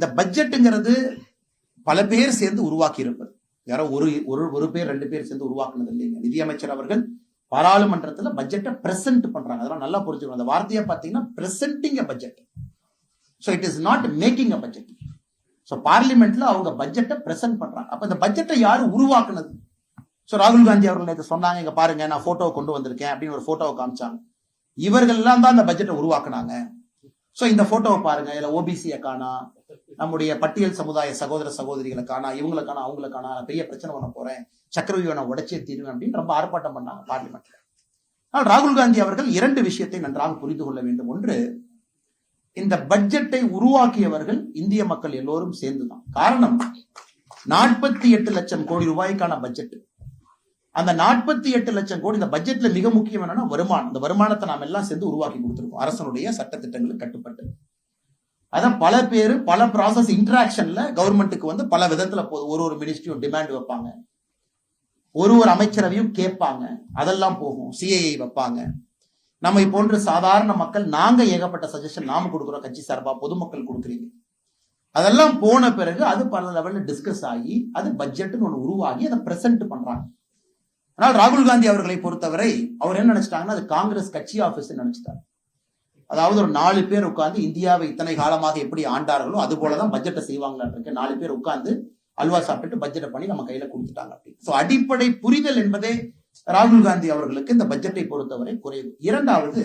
இந்த பட்ஜெட்டுங்கிறது பல பேர் சேர்ந்து உருவாக்கி இருப்பது யாரோ ஒரு ஒரு ஒரு பேர் ரெண்டு பேர் சேர்ந்து உருவாக்குனது இல்லைங்க. நிதியமைச்சர் அவர்கள் பாராளுமன்றத்துல பட்ஜெட்டை பிரசன்ட் பண்றாங்க. அதெல்லாம் நல்லா புரிஞ்சுக்கணும். அந்த வார்த்தையை பார்த்தீங்கன்னா presenting a budget so it is not making a budget so பார்லிமெண்ட்ல அவங்க பட்ஜெட்டை பிரசன்ட் பண்றாங்க. அப்ப இந்த பட்ஜெட்டை யாரு உருவாக்குனது? ஸோ ராகுல் காந்தி அவர்கள் நேற்று சொன்னாங்க இங்க பாருங்க நான் போட்டோவை கொண்டு வந்திருக்கேன் அப்படின்னு ஒரு போட்டோவை காமிச்சாங்க. இவர்கள் எல்லாம் தான் இந்த பட்ஜெட்டை உருவாக்குனாங்க. ஸோ இந்த போட்டோவை பாருங்க. இதுல ஓபிசியை காணா. நம்முடைய பட்டியல் சமுதாய சகோதர சகோதரிகளை காணா இவங்களை காணா அவங்களை காணா பெரிய பிரச்சனை பண்ண போறேன். சக்கரவியூ நான் உடைச்சே தீருவேன் அப்படின்னு ரொம்ப ஆர்ப்பாட்டம் பண்ணாங்க பார்லிமெண்ட்ல. ஆனால் ராகுல் காந்தி அவர்கள் இரண்டு விஷயத்தை நன்றாக புரிந்து கொள்ள வேண்டும். ஒன்று இந்த பட்ஜெட்டை உருவாக்கியவர்கள் இந்திய மக்கள் எல்லோரும் சேர்ந்துதான். காரணம் நாற்பத்தி எட்டு லட்சம் கோடி ரூபாய்க்கான பட்ஜெட் அந்த நாற்பத்தி எட்டு லட்சம் கோடி இந்த பட்ஜெட்ல மிக முக்கியம் என்னன்னா வருமானம். இந்த வருமானத்தை நாம் எல்லாம் சேர்ந்து உருவாக்கி கொடுத்துருக்கோம். அரசனுடைய சட்டத்திட்டங்களுக்கு கட்டுப்பட்டு. அதான் பல பேர் பல ப்ராசஸ் இன்டராக்ஷன்ல கவர்மெண்ட்டுக்கு வந்து பல விதத்துல போதும் ஒரு ஒரு மினிஸ்ட்ரியும் டிமாண்ட் வைப்பாங்க. ஒரு ஒரு அமைச்சரவையும் கேட்பாங்க. அதெல்லாம் போகும். சிஐஐ வைப்பாங்க. நம்ம போன்ற சாதாரண மக்கள் நாங்க ஏகப்பட்ட சஜஷன் நாம கொடுக்குறோம் கட்சி சார்பா பொதுமக்கள் கொடுக்குறீங்க. அதெல்லாம் போன பிறகு அது பல லெவல்ல டிஸ்கஸ் ஆகி அது பட்ஜெட்னு ஒன்று உருவாகி அதை பிரசன்ட் பண்றாங்க. ஆனால் ராகுல் காந்தி அவர்களை பொறுத்தவரை அவர் என்ன நினைச்சிட்டாங்கன்னா அது காங்கிரஸ் கட்சி ஆபீஸ் நினைச்சிட்டாங்க அதாவது ஒரு நாலு பேர் உட்கார்ந்து இந்தியாவை இத்தனை காலமாக எப்படி ஆண்டார்களோ அது போலதான் பட்ஜெட்டை செய்வாங்களான்னு இருக்கு நாலு பேர் உட்கார்ந்து அல்வா சாப்பிட்டு பட்ஜெட்டை பண்ணி நம்ம கையில கொடுத்துட்டாங்க அப்படின்னு. ஸோ அடிப்படை புரிதல் என்பதே ராகுல் காந்தி அவர்களுக்கு இந்த பட்ஜெட்டை பொறுத்தவரை குறைவு. இரண்டாவது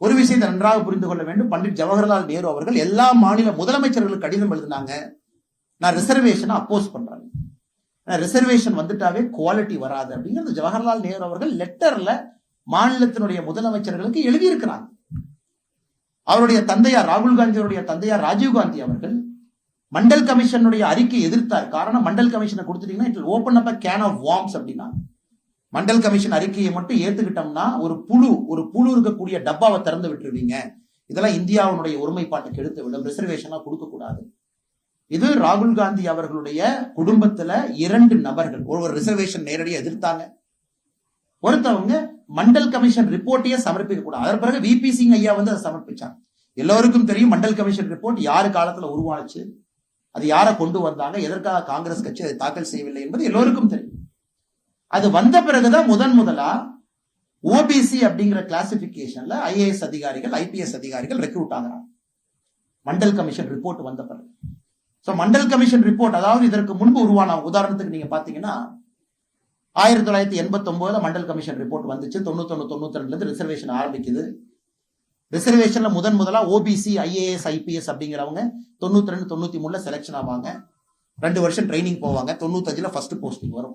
ஒரு விஷயத்தை நன்றாக புரிந்து கொள்ள வேண்டும். பண்டிட் ஜவஹர்லால் நேரு அவர்கள் எல்லா மாநில முதலமைச்சர்களுக்கு கடிதம் எழுதினாங்க. நான் ரிசர்வேஷனை அப்போஸ் பண்றேன். ரிசர்வேஷன் வந்துட்டாவே குவாலிட்டி வராது அப்படிங்கிறது ஜவஹர்லால் நேரு அவர்கள் லெட்டர்ல மாநிலத்தினுடைய முதலமைச்சர்களுக்கு எழுதியிருக்கிறாங்க. அவருடைய தந்தையார் ராகுல் காந்தியுடைய தந்தையார் ராஜீவ் காந்தி அவர்கள் மண்டல் கமிஷனுடைய அறிக்கை எதிர்த்தார். காரணம் மண்டல் கமிஷனை கொடுத்துட்டீங்கன்னா it open up can of worms அப்படின்னா மண்டல் கமிஷன் அறிக்கையை மட்டும் ஏத்துக்கிட்டோம்னா ஒரு புழு ஒரு புழு இருக்கக்கூடிய டப்பாவை திறந்து விட்டுருவீங்க. இதெல்லாம் இந்தியாவுடைய ஒருமைப்பாட்டை கெடுத்து விடும். ரிசர்வேஷன்லாம் கொடுக்க கூடாது. இது ராகுல் காந்தி அவர்களுடைய குடும்பத்துல இரண்டு நபர்கள் ஒரு ரிசர்வேஷன் நேரடியாக எதிர்த்தாங்க. ஒருத்தவங்க மண்டல் கமிஷன் ரிப்போர்ட்டையே சமர்ப்பிக்க கூடாது. அதன் பிறகு விபி சிங் ஐயா வந்து அதை சமர்ப்பிச்சாங்க எல்லோருக்கும் தெரியும் மண்டல் கமிஷன் ரிப்போர்ட் யாரு காலத்துல உருவானுச்சு அது யாரை கொண்டு வந்தாங்க எதற்காக காங்கிரஸ் கட்சி அதை தாக்கல் செய்யவில்லை என்பது எல்லோருக்கும் தெரியும். அது வந்த பிறகுதான் முதன் முதலா ஓபிசி அப்படிங்கிற கிளாசிபிகேஷன்ல ஐஏஎஸ் அதிகாரிகள் ஐபிஎஸ் அதிகாரிகள் ரெக்ரூட் ஆகிறாங்க. மண்டல் கமிஷன் ரிப்போர்ட் வந்த பிறகு. ஸோ மண்டல் கமிஷன் ரிப்போர்ட் அதாவது இதற்கு முன்பு உருவான உதாரணத்துக்கு நீங்க பாத்தீங்கன்னா ஆயிரத்தி தொள்ளாயிரத்தி எண்பத்தி ஒன்பதுல மண்டல் கமிஷன் ரிப்போர்ட் வந்துச்சு. தொண்ணூத்தொன்னு தொண்ணூத்தி ரெண்டுல இருந்து ரிசர்வேஷன் ஆரம்பிக்குது. ரிசர்வேஷன்ல முதன் முதலா ஓபிசி ஐஏஎஸ் ஐபிஎஸ் அப்படிங்கிறவங்க தொண்ணூத்தி ரெண்டு தொண்ணூத்தி மூணுல செலெக்ஷன் ஆவாங்க. ரெண்டு வருஷம் ட்ரைனிங் போவாங்க. தொண்ணூத்தஞ்சுல ஃபர்ஸ்ட் போஸ்டிங் வரும்.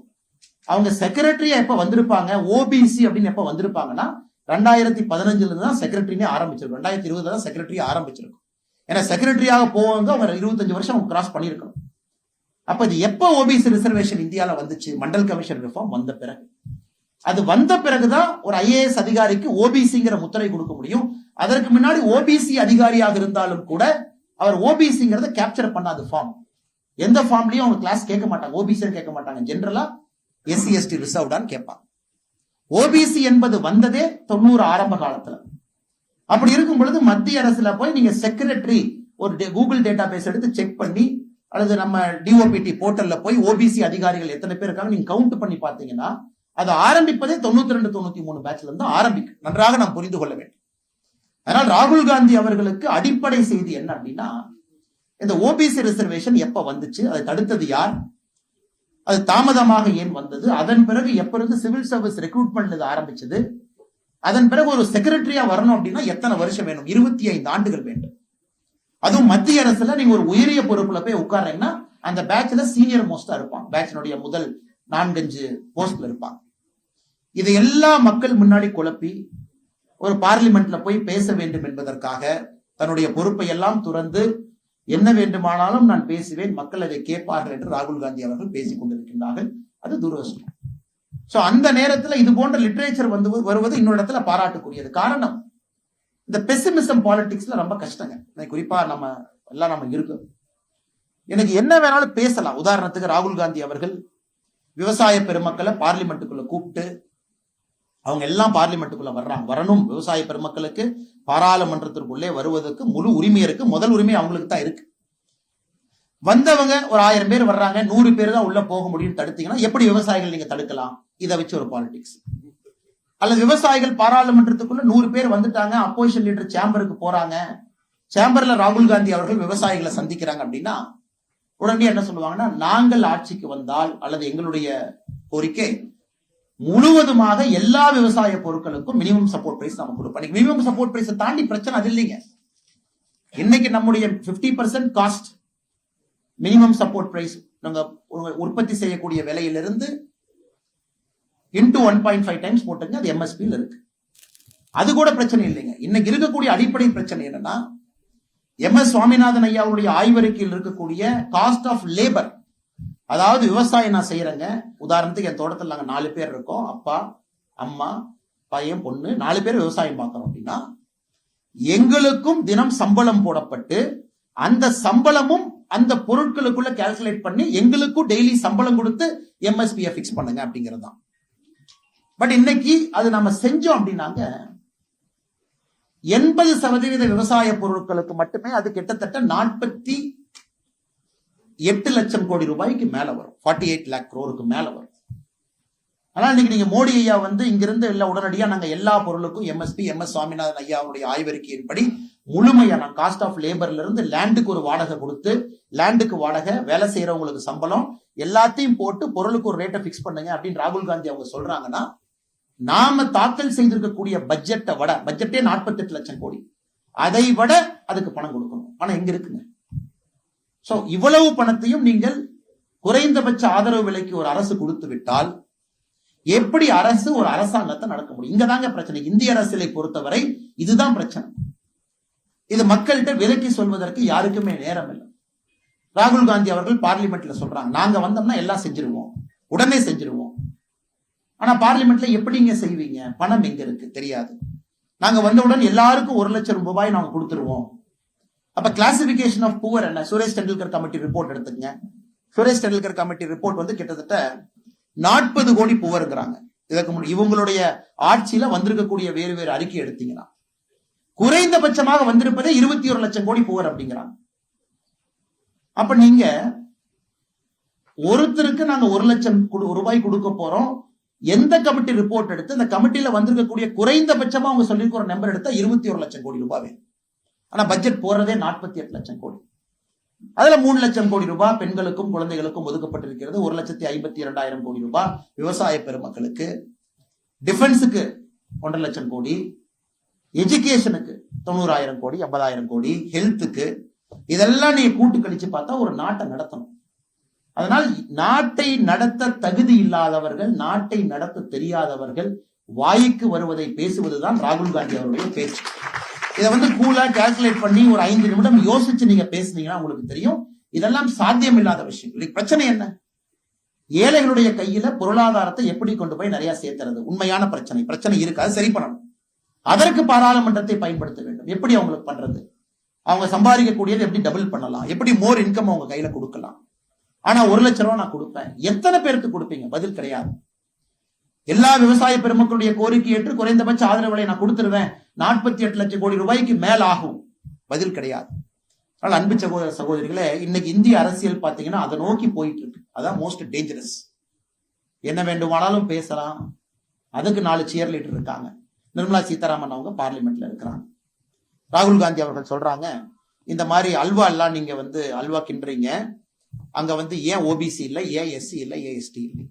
அவங்க செக்ரட்டரியா எப்ப வந்திருப்பாங்க? ஓபிசி அப்படின்னு எப்ப வந்திருப்பாங்கன்னா ரெண்டாயிரத்தி பதினஞ்சுல இருந்து தான் செக்ரட்டரினே ஆரம்பிச்சிருக்கும். ரெண்டாயிரத்தி இருபதுல தான் செக்ரட்டரி ஆரம்பிச்சிருக்கும். ஏன்னா செக்ரட்டரியாக போவாங்க அவங்க இருபத்தஞ்சு வருஷம் அவங்க கிராஸ் பண்ணியிருக்கணும். அப்ப இது எப்போ ஓபிசி ரிசர்வேஷன் இந்தியால வந்துச்சு? மண்டல் கமிஷன் ரிஃபார்ம் வந்த பிறகு. அது வந்த பிறகுதான் ஒரு ஐஏஎஸ் அதிகாரிக்கு ஓபிசிங்கிற முத்திரை கொடுக்க முடியும். அதற்கு முன்னாடி ஓபிசி அதிகாரியாக இருந்தாலும் கூட அவர் ஓபிசிங்கிறத கேப்சர் பண்ணாது ஃபார்ம் எந்த ஃபார்ம்லயும் அவங்க கிளாஸ் கேட்க மாட்டாங்க. ஓபிசி கேட்க மாட்டாங்க. ஜென்ரலா எஸ்சி எஸ்டி ரிசர்வ்டான்னு கேட்பாங்க. ஓபிசி என்பது வந்ததே தொண்ணூறு ஆரம்ப காலத்துல. அப்படி இருக்கும் பொழுது மத்திய அரசுல போய் நீங்க செக்ரட்டரி ஒரு கூகுள் டேட்டா பேஸ் எடுத்து செக் பண்ணி அல்லது நம்ம டிஓபிடி போர்ட்டல்ல போய் ஓபிசி அதிகாரிகள் எத்தனை பேர் இருக்காங்க நீங்க கவுண்ட் பண்ணி பார்த்தீங்கன்னா அதை ஆரம்பிப்பதே தொண்ணூத்தி ரெண்டு தொண்ணூத்தி மூணு பேட்ச்ல இருந்து ஆரம்பிக்கும். நன்றாக நாம் புரிந்து கொள்ள வேண்டும். அதனால் ராகுல் காந்தி அவர்களுக்கு அடிப்படை செய்தி என்ன அப்படின்னா இந்த ஓபிசி ரிசர்வேஷன் எப்ப வந்துச்சு அதை தடுத்தது யார்? அது தாமதமாக ஏன் வந்தது? அதன் பிறகு எப்ப இருந்து சிவில் சர்வீஸ் ரெக்ரூட்மெண்ட் இது ஆரம்பிச்சது? அதன் பிறகு ஒரு செக்ரட்டரியா வரணும் அப்படின்னா எத்தனை வருஷம் வேணும்? இருபத்தி ஐந்து ஆண்டுகள் வேண்டும். அதுவும் மத்திய அரசுல நீங்க ஒரு உயரிய பொறுப்புல போய் உட்காரீங்கன்னா அந்த பேட்ச்ல சீனியர் மோஸ்டா இருப்பான் பேட்சினுடைய முதல் நான்கஞ்சு போஸ்ட்ல இருப்பாங்க. இதை எல்லா மக்கள் முன்னாடி குழப்பி ஒரு பார்லிமெண்ட்ல போய் பேச வேண்டும் என்பதற்காக தன்னுடைய பொறுப்பை எல்லாம் துறந்து என்ன வேண்டுமானாலும் நான் பேசுவேன் மக்கள் அதை கேட்பார்கள் என்று ராகுல் காந்தி அவர்கள் பேசிக் கொண்டிருக்கின்றார்கள். அது துரதிருஷ்டம். சோ அந்த நேரத்துல இது போன்ற லிட்ரேச்சர் வந்து வருவது இன்னொரு இடத்துல பாராட்டுக்குரியது. காரணம் இந்த பெசிமிசம் பாலிடிக்ஸ்ல ரொம்ப கஷ்டங்க. குறிப்பா நம்ம எல்லாம் நம்ம இருக்கோம் எனக்கு என்ன வேணாலும் பேசலாம். உதாரணத்துக்கு ராகுல் காந்தி அவர்கள் விவசாய பெருமக்களை பார்லிமெண்ட்டுக்குள்ள கூப்பிட்டு அவங்க எல்லாம் பார்லிமெண்ட்டுக்குள்ள வர்றாங்க. வரணும். விவசாய பெருமக்களுக்கு பாராளுமன்றத்திற்குள்ளே வருவதற்கு முழு உரிமை இருக்கு. முதல் உரிமை அவங்களுக்கு தான் இருக்கு. வந்தவங்க ஒரு ஆயிரம் பேர் வர்றாங்க. நூறு பேர் தான் உள்ள போக முடியும்னு தடுத்தீங்கன்னா எப்படி விவசாயிகள் நீங்க தடுக்கலாம்? இதை வச்சு ஒரு பாலிடிக்ஸ் அல்லது விவசாயிகள் பாராளுமன்றத்துக்குள்ள நூறு பேர் வந்துட்டாங்க அப்போசிஷன் லீடர் சேம்பருக்கு போறாங்க. சேம்பர்ல ராகுல் காந்தி அவர்கள் விவசாயிகளை சந்திக்கிறாங்க அப்படின்னா உடனே என்ன சொல்லுவாங்கன்னா நாங்கள் ஆட்சிக்கு வந்தால் அல்லது எங்களுடைய கோரிக்கை முழுவதுமாக எல்லா விவசாய பொருட்களுக்கும் மினிமம் சப்போர்ட் பிரைஸ் நம்ம கொடுப்போம். மினிமம் சப்போர்ட் பிரைஸ் தாண்டி பிரச்சனை அது இல்லைங்க. இன்னைக்கு நம்முடைய 50% percent cost minimum support price நாங்க உ- உற்பத்தி செய்யக்கூடிய விலையிலிருந்து into one point five times போட்டுங்க அது எம்எஸ்பியில் இருக்கு. அது கூட பிரச்சனை இல்லைங்க. இன்னைக்கு இருக்கக்கூடிய அடிப்படை பிரச்சனை என்னன்னா எம் எஸ் சுவாமிநாதன் ஐயாவுடைய ஆய்வறிக்கையில் இருக்கக்கூடிய காஸ்ட் ஆஃப் லேபர் அதாவது விவசாயம் நான் செய்யறேங்க. உதாரணத்துக்கு என் தோட்டத்தில் நாங்க நாலு பேர் இருக்கோம். அப்பா அம்மா பையன் பொண்ணு நாலு பேர் விவசாயம் பார்க்குறோம் அப்படின்னா எங்களுக்கும் தினம் சம்பளம் போடப்பட்டு அந்த சம்பளமும் அந்த பொருட்களுக்குள்ள கால்குலேட் பண்ணி எங்களுக்கும் டெய்லி சம்பளம் கொடுத்து எம்எஸ்பியை ஃபிக்ஸ் பண்ணுங்க அப்படிங்கிறது தான் பட் இன்னைக்கு அது நம்ம செஞ்சோம் அப்படின்னாங்க எண்பது சதவீத விவசாய பொருட்களுக்கு மட்டுமே அது கிட்டத்தட்ட நாற்பத்தி எட்டு லட்சம் கோடி ரூபாய்க்கு மேல வரும். ஃபார்ட்டி எயிட் லேக் குரோருக்கு மேல வரும். ஆனா இன்னைக்கு நீங்க மோடி ஐயா வந்து இங்கிருந்து இல்ல உடனடியா நாங்க எல்லா பொருளுக்கும் எம்எஸ்பி எம் எஸ் சுவாமிநாதன் ஐயாவுடைய ஆய்வறிக்கையின்படி முழுமையா நான் காஸ்ட் ஆஃப் லேபர்ல இருந்து லேண்டுக்கு ஒரு வாடகை கொடுத்து லேண்டுக்கு வாடகை வேலை செய்யறவங்களுக்கு சம்பளம் எல்லாத்தையும் போட்டு பொருளுக்கு ஒரு ரேட்டை ஃபிக்ஸ் பண்ணுங்க அப்படின்னு ராகுல் காந்தி அவங்க சொல்றாங்கன்னா நாம தாக்கல் செய்திருக்கக்கூடிய பட்ஜெட்டை விட பட்ஜெட்டே 48 லட்சம் கோடி. அதை விட அதுக்கு பணம் கொடுக்கணும். பணம் எங்க இருக்குங்க? சோ இவ்வளவு பணத்தையும் நீங்கள் குறைந்தபட்ச ஆதரவு விலைக்கு ஒரு அரசு கொடுத்து விட்டால் எப்படி அரசு ஒரு அரசாங்கத்தை நடக்க முடியும்? இங்கதாங்க பிரச்சனை. இந்திய அரசியலை பொறுத்தவரை இதுதான் பிரச்சனை. இது மக்கள்கிட்ட விலக்கி சொல்வதற்கு யாருக்குமே நேரம் இல்லை. ராகுல் காந்தி அவர்கள் பார்லிமெண்ட்ல சொல்றாங்க. நாங்க வந்தோம்னா எல்லாம் செஞ்சிருவோம். உடனே செஞ்சிருவோம். ஆனா பார்லிமெண்ட்ல எப்படிங்க செய்வீங்க? பணம் எங்க இருக்கு? தெரியாது. நாங்க வந்தவுடன் எல்லாருக்கும் ஒரு லட்சம் ரூபாய் நாங்க கொடுத்துருவோம். அப்ப கிளாசிபிகேஷன் ஆஃப் புவர் என்ன? சுரேஷ் டெண்டுல்கர் கமிட்டி ரிப்போர்ட் எடுத்துங்க சுரேஷ் டெண்டுல்கர் கமிட்டி ரிப்போர்ட் வந்து கிட்டத்தட்ட நாற்பது கோடி புவருங்கிறாங்க இதற்கு முன் இவங்களுடைய ஆட்சியில வந்திருக்கக்கூடிய வேறு வேறு அறிக்கை எடுத்தீங்கன்னா குறைந்தபட்சமாக வந்திருப்பதே இருபத்தி ஒரு லட்சம் கோடி புவர் அப்படிங்கிறாங்க. அப்ப நீங்க ஒருத்தருக்கு நாங்க ஒரு லட்சம் குடு- ரூபாய் கொடுக்க போறோம். எந்த கமிட்டி ரிப்போர்ட் எடுத்து இந்த கமிட்டியில வந்திருக்கக்கூடிய குறைந்தபட்சமா அவங்க சொல்லியிருக்கிற நம்பர் எடுத்தா இருபத்தி ஒரு லட்சம் கோடி ரூபாய் வேணும். ஆனா பட்ஜெட் போறதே நாற்பத்தி எட்டு லட்சம் கோடி. அதுல மூணு லட்சம் கோடி ரூபாய் பெண்களுக்கும் குழந்தைகளுக்கும் ஒதுக்கப்பட்டிருக்கிறது. ஒரு லட்சத்தி ஐம்பத்தி இரண்டாயிரம் கோடி ரூபாய் விவசாய பெருமக்களுக்கு டிஃபென்ஸுக்கு ஒன்றரை லட்சம் கோடி எஜுகேஷனுக்கு தொண்ணூறாயிரம் கோடி ஐம்பதாயிரம் கோடி ஹெல்த்துக்கு இதெல்லாம் நீ கூட்டு கழிச்சு பார்த்தா ஒரு நாட்டை நடத்தணும். அதனால் நாட்டை நடத்த தகுதி இல்லாதவர்கள் நாட்டை நடத்த தெரியாதவர்கள் வாய்க்கு வருவதை பேசுவதுதான் ராகுல் காந்தி அவருடைய பேச்சு. இதை வந்து கூலா கால்குலேட் பண்ணி ஒரு ஐந்து நிமிடம் யோசிச்சு நீங்க பேசுனீங்கன்னா உங்களுக்கு தெரியும். இதெல்லாம் சாத்தியம் இல்லாத விஷயம் இதுக்கு பிரச்சனை என்ன? ஏழைகளுடைய கையில பொருளாதாரத்தை எப்படி கொண்டு போய் நிறைய சேர்த்துறது உண்மையான பிரச்சனை. பிரச்சனை இருக்கு. சரி பண்ணணும். அதற்கு பாராளுமன்றத்தை பயன்படுத்த வேண்டும். எப்படி அவங்களுக்கு பண்றது? அவங்க சம்பாதிக்கக்கூடியது எப்படி டபுள் பண்ணலாம்? எப்படி மோர் இன்கம் அவங்க கையில கொடுக்கலாம்? ஆனா ஒரு லட்சம் ரூபாய் நான் கொடுப்பேன். எத்தனை பேருக்கு கொடுப்பீங்க? பதில் கிடையாது. எல்லா விவசாய பெருமக்களுடைய கோரிக்கை ஏற்று குறைந்தபட்ச ஆதரவு விலை நான் கொடுத்துருவேன். நாற்பத்தி எட்டு லட்சம் கோடி ரூபாய்க்கு மேல் ஆகும். பதில் கிடையாது. ஆனால் அன்பு சகோதர சகோதரிகளே இன்னைக்கு இந்திய அரசியல் பாத்தீங்கன்னா அதை நோக்கி போயிட்டு இருக்கு அதான் மோஸ்ட் டேஞ்சரஸ் என்ன வேண்டுமானாலும் பேசலாம். அதுக்கு நாலு சேர் லீடர் இருக்காங்க. நிர்மலா சீதாராமன் அவங்க பார்லிமெண்ட்ல இருக்கிறாங்க. ராகுல் காந்தி அவர்கள் சொல்றாங்க இந்த மாதிரி அல்வா எல்லாம் நீங்க வந்து அல்வா கிண்டுறீங்க. அங்க வந்து ஏன் ஓபிசி இல்ல ஏன் எஸ்சி இல்ல ஏன் எஸ்டி இல்லை.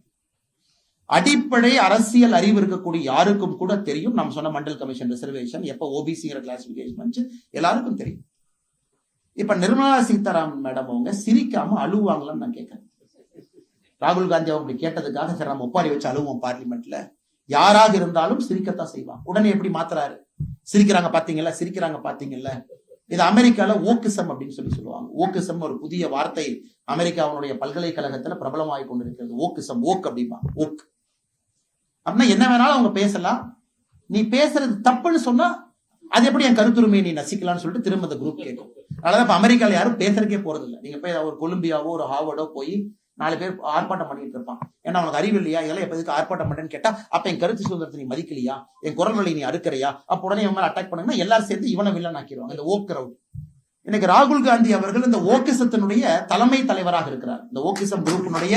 அடிப்படை அரசியல் அறிவு இருக்கக்கூடிய யாருக்கும் கூட தெரியும். நம்ம சொன்ன மண்டல் கமிஷன் ரிசர்வேஷன் எப்ப ஓபிசிங்கிற கிளாசிபிகேஷன் வந்து எல்லாருக்கும் தெரியும். இப்ப நிர்மலா சீதாராமன் மேடம் அவங்க சிரிக்காம அழுவாங்களான்னு நான் கேட்கறேன். ராகுல் காந்தி அவங்க கேட்டதுக்காக சரி நம்ம ஒப்பாரி வச்சு அழுவோம் பார்லிமெண்ட்ல யாராக இருந்தாலும் சிரிக்கத்தான் செய்வான் உடனே எப்படி மாத்துறாரு? சிரிக்கிறாங்க பாத்தீங்களா சிரிக்கிறாங்க பாத்தீங்கல்ல? இது அமெரிக்கால ஓக்கிசம் அப்படின்னு சொல்லி சொல்லுவாங்க. ஓக்கிசம் ஒரு புதிய வார்த்தை. அமெரிக்காவுடைய பல்கலைக்கழகத்துல பிரபலமாகி கொண்டிருக்கிறது. ஓக்கிசம் ஓக் அப்படிமா ஓக் அப்படின்னா என்ன வேணாலும் அவங்க பேசலாம். நீ பேசுறது தப்புன்னு சொன்னா அது எப்படி என் கருத்துரிமையை நீ நசிக்கலாம்னு சொல்லிட்டு திரும்ப அந்த குரூப் கேட்கும் அதனால இப்ப அமெரிக்கால யாரும் பேசுறதுக்கே போறது இல்லை நீங்க போய் ஒரு கொலம்பியாவோ ஒரு ஹார்வர்டோ போய் நாலு பேர் ஆர்ப்பாட்டம் பண்ணிட்டு இருப்பான். ஏன்னா அவனுக்கு அறிவு இல்லையா? இதெல்லாம் எப்ப ஆர்ப்பாட்டம் பண்றேன்னு கேட்டா அப்ப என் கருத்து சுதந்திரத்தை நீ மதிக்கலையா? என் குரல் வழி நீ அறுக்கறியா அப்ப உடனே இவன் மேலே அட்டாக் பண்ணுங்கன்னா எல்லாரும் சேர்ந்து இவனை வில்லன் ஆக்கிடுவாங்க. இந்த ஓக் கிரவுட் இன்னைக்கு ராகுல் காந்தி அவர்கள் இந்த ஓக்கிசத்தினுடைய தலைமை தலைவராக இருக்கிறார். இந்த ஓக்கிசம் குரூப்பினுடைய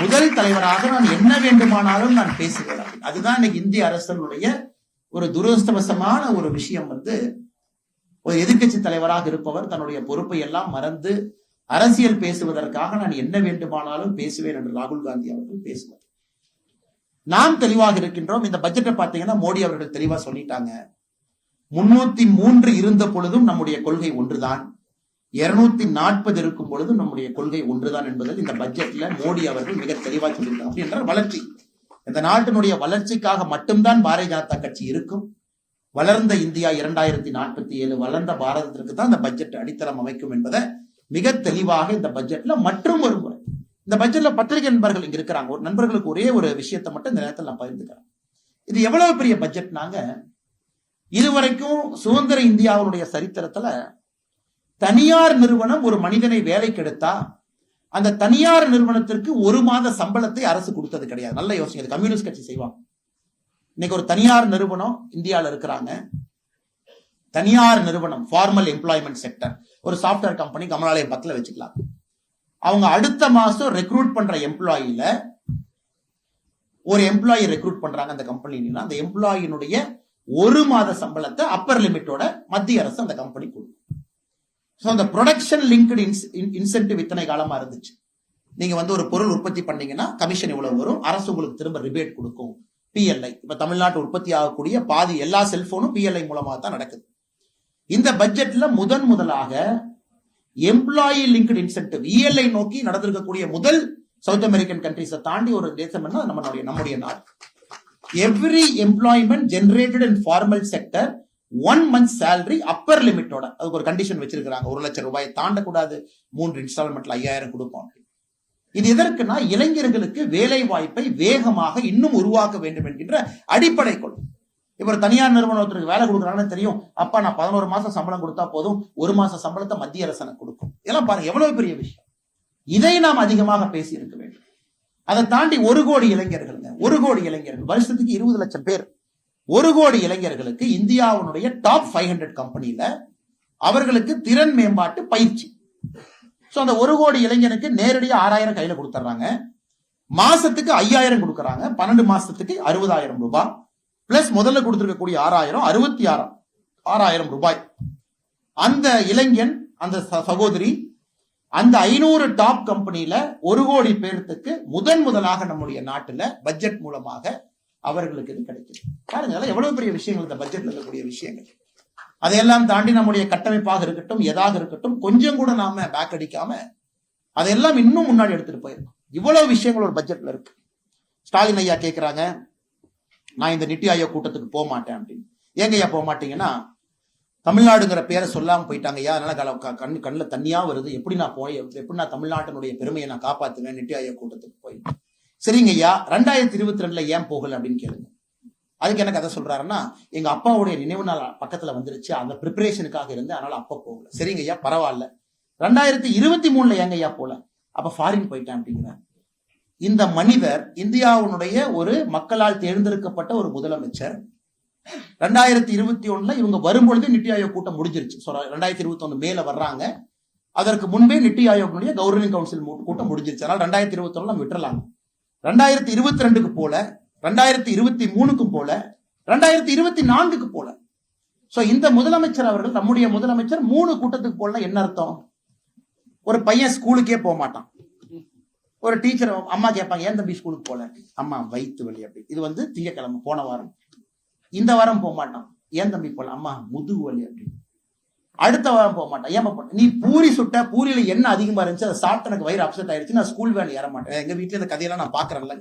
முதல் தலைவராக நான் என்ன வேண்டுமானாலும் நான் பேசுகிறேன் அதுதான் இன்னைக்கு இந்திய அரசனுடைய ஒரு துரதிருஷ்டவசமான ஒரு விஷயம் வந்து ஒரு எதிர்க்கட்சி தலைவராக இருப்பவர் தன்னுடைய பொறுப்பை எல்லாம் மறந்து அரசியல் பேசுவதற்காக நான் என்ன வேண்டுமானாலும் பேசுவேன் என்று ராகுல் காந்தி அவர்கள் பேசுவார். நாம் தெளிவாக இருக்கின்றோம். இந்த பட்ஜெட்டை பார்த்தீங்கன்னா மோடி அவர்கள் தெளிவா சொல்லிட்டாங்க. முன்னூத்தி மூன்று இருந்த பொழுதும் நம்முடைய கொள்கை ஒன்றுதான். இருநூத்தி நாற்பது இருக்கும் பொழுதும் நம்முடைய கொள்கை ஒன்றுதான் என்பதில் இந்த பட்ஜெட்ல மோடி அவர்கள் மிக தெளிவா சொல்லியிருக்காங்க. அப்படி வளர்ச்சி. இந்த நாட்டினுடைய வளர்ச்சிக்காக மட்டும்தான் பாரதிய ஜனதா கட்சி இருக்கும். வளர்ந்த இந்தியா இரண்டாயிரத்தி நாற்பத்தி ஏழு வளர்ந்த பாரதத்திற்கு தான் இந்த பட்ஜெட் அடித்தளம் அமைக்கும் என்பதை மிக தெளிவாக இந்த பட்ஜெட்ல மற்றும் ஒரு முறை. இந்த பட்ஜெட்ல பத்திரிகை நண்பர்கள் இங்க இருக்கிறாங்க. ஒரு நண்பர்களுக்கு ஒரே ஒரு விஷயத்தை மட்டும் இந்த நேரத்தில் நான் பகிர்ந்துக்கிறேன். இது எவ்வளவு பெரிய பட்ஜெட்னாங்க இதுவரைக்கும் சுதந்திர இந்தியாவுடைய சரித்திரத்துல தனியார் நிறுவனம் ஒரு மனிதனை வேலைக்கு எடுத்தா அந்த தனியார் நிறுவனத்திற்கு ஒரு மாத சம்பளத்தை அரசு கொடுத்தது கிடையாது. நல்ல யோசனை. இது கம்யூனிஸ்ட் கட்சி செய்வாங்க. இன்னைக்கு ஒரு தனியார் நிறுவனம் இந்தியாவில் இருக்கிறாங்க. தனியார் நிறுவனம் ஃபார்மல் எம்ப்ளாய்மெண்ட் செக்டர் ஒரு சாஃப்ட்வேர் கம்பெனி கமலாலய பத்தில் வச்சுக்கலாம். அவங்க அடுத்த மாசம் ரெக்ரூட் பண்ற எம்ப்ளாயில ஒரு எம்ப்ளாயி ரெக்ரூட் பண்றாங்க அந்த கம்பெனில அந்த எம்ப்ளாயினுடைய ஒரு மாத சம்பளத்தை அப்பர் லிமிட்டோட மத்திய அரசு அந்த கம்பெனி கொடுக்கும். ஸோ அந்த ப்ரொடக்ஷன் லிங்க்டு இன்சென்டிவ் இத்தனை காலமா இருந்துச்சு. நீங்க வந்து ஒரு பொருள் உற்பத்தி பண்ணீங்கன்னா கமிஷன் இவ்வளவு வரும்? அரசு உங்களுக்கு திரும்ப ரிபேட் கொடுக்கும். பிஎல்ஐ இப்ப தமிழ்நாட்டு உற்பத்தி ஆகக்கூடிய பாதி எல்லா செல்போனும் பிஎல்ஐ மூலமா தான் நடக்குது. இந்த பட்ஜெட்ல முதன் முதலாக எம்ப்ளாயி லிங்க்டு இன்சென்டிவ் இஎல்ஐ நோக்கி நடந்திருக்கக்கூடிய முதல் சவுத் அமெரிக்கன் கண்ட்ரிஸை தாண்டி ஒரு தேசம் என்ன? நம்மளுடைய நம்முடைய நாடு. Every employment generated in formal sector one month salary upper லிமிட்டோட அதுக்கு ஒரு கண்டிஷன் வச்சிருக்காங்க ஒரு லட்சம் ரூபாயை தாண்டக்கூடாது. மூன்று இன்ஸ்டால்மெண்ட்ல ஐயாயிரம் கொடுப்போம். இது எதற்குனா இளைஞர்களுக்கு வேலை வாய்ப்பை வேகமாக இன்னும் உருவாக்க வேண்டும் என்கின்ற அடிப்படை கொள்கை. இப்ப ஒரு தனியார் நிறுவனத்திற்கு வேலை கொடுக்குறாங்கன்னு தெரியும். அப்பா நான் பதினோரு மாசம் சம்பளம் கொடுத்தா போதும். ஒரு மாச சம்பளத்தை மத்திய அரசு எனக்கு கொடுக்கும். இதெல்லாம் பாருங்க எவ்வளவு பெரிய விஷயம். இதை நாம் அதிகமாக பேசி இருக்க வேண்டும். அதை தாண்டி ஒரு கோடி இளைஞர்கள் ஒரு கோடி இளைஞர்கள் வருஷத்துக்கு இருபது லட்சம் பேர். ஒரு கோடி இளைஞர்களுக்கு இந்தியாவினுடைய டாப் ஃபைவ் ஹண்ட்ரட் கம்பெனியில அவர்களுக்கு திறன் மேம்பாட்டு பயிற்சி. சோ அந்த ஒரு கோடி இளைஞனுக்கு நேரடியா ஆறாயிரம் கையில கொடுத்துட்றாங்க மாசத்துக்கு ஐயாயிரம் கொடுக்குறாங்க. பன்னெண்டு மாசத்துக்கு அறுபதாயிரம் ரூபாய். பிளஸ் முதல்ல கொடுத்திருக்கக்கூடிய ஆறாயிரம் அறுபத்தி ஆறாம் ஆறாயிரம் ரூபாய். அந்த இளைஞன் அந்த ச- சகோதரி அந்த ஐநூறு டாப் கம்பெனில ஒரு கோடி பேர்த்துக்கு முதன் முதலாக நம்முடைய நாட்டுல பட்ஜெட் மூலமாக அவர்களுக்கு இது கிடைக்குது. பாருங்க எவ்வளவு பெரிய விஷயங்கள் இந்த பட்ஜெட்ல இருக்கக்கூடிய விஷயங்கள். அதையெல்லாம் தாண்டி நம்முடைய கட்டமைப்பாக இருக்கட்டும் எதாக இருக்கட்டும் கொஞ்சம் கூட நாம பேக் அடிக்காம அதையெல்லாம் இன்னும் முன்னாடி எடுத்துட்டு போயிருக்கோம். இவ்வளவு விஷயங்கள் ஒரு பட்ஜெட்ல இருக்கு. ஸ்டாலின் ஐயா கேட்கிறாங்க நான் இந்த நித்தி ஆயோக் கூட்டத்துக்கு போக மாட்டேன் அப்படின்னு. ஏங்கய்யா போக மாட்டீங்கன்னா தமிழ்நாடுங்கிற பேரை சொல்லாம போயிட்டாங்க ஐயா. அதனால கண் கண்ணு கண்ணில் தண்ணியா வருது. எப்படி நான் போய் எப்படி நான் தமிழ்நாட்டினுடைய பெருமையை நான் காப்பாத்துவேன் நித்தி ஆயோக் கூட்டத்துக்கு போய்? சரிங்க ஐயா. ரெண்டாயிரத்தி இருபத்தி ரெண்டுல ஏன் போகல அப்படின்னு கேளுங்க. அதுக்கு என்ன கதை சொல்றாருன்னா எங்க அப்பாவுடைய நினைவு நாள் பக்கத்துல வந்துருச்சு. அந்த ப்ரிப்பரேஷனுக்காக இருந்து அதனால அப்ப போகல. சரிங்க ஐயா. பரவாயில்ல. ரெண்டாயிரத்தி இருபத்தி மூணுல ஏங்க ஐயா போல? அப்ப ஃபாரின் போயிட்டேன் அப்படிங்கிறார். இந்த மனிதர் இந்தியாவுடைய ஒரு மக்களால் தேர்ந்தெடுக்கப்பட்ட ஒரு முதலமைச்சர். ரெண்டாயிரத்தி இருபத்தி ஒண்ணுல இவங்க வரும்பொழுது நித்தி ஆயோக் கூட்டம் முடிஞ்சிருச்சு. ரெண்டாயிரத்தி இருபத்தி ஒண்ணு மேல வர்றாங்க. அதற்கு முன்பே நித்தி ஆயோக்னுடைய கவர்னிங் கவுன்சில் கூட்டம் முடிஞ்சிருச்சு. அதனால ரெண்டாயிரத்தி இருபத்தி ஒண்ணுல விட்டுறலாம் ரெண்டாயிரத்தி இருபத்தி ரெண்டுக்கு போல ரெண்டாயிரத்தி இருபத்தி மூணுக்கும் போல ரெண்டாயிரத்தி இருபத்தி நான்குக்கு போல. சோ இந்த முதலமைச்சர் அவர்கள் நம்முடைய முதலமைச்சர் மூணு கூட்டத்துக்கு போல என்ன அர்த்தம்? ஒரு பையன் ஸ்கூலுக்கே போக மாட்டான் ஒரு டீச்சர் அம்மா கேட்பாங்க ஏன் தம்பி ஸ்கூலுக்கு போல? அம்மா வயிற்று வலி அப்படி. இது வந்து திங்கக்கிழமை போன வாரம். இந்த வாரம் போக மாட்டான். ஏன் தம்பி போல? அம்மா முதுகு வலி அப்படி. அடுத்த வாரம் போக மாட்டான். ஏமா போன? நீ பூரி சுட்ட பூரியில என்ன அதிகமா இருந்துச்சு? அதை சாப்பிட்டு எனக்கு வயிறு அப்செட் ஆயிடுச்சு. நான் ஸ்கூல் வேலை ஏற மாட்டேன். எங்க வீட்டுல இந்த கதையெல்லாம் நான் பாக்குறேன்ல.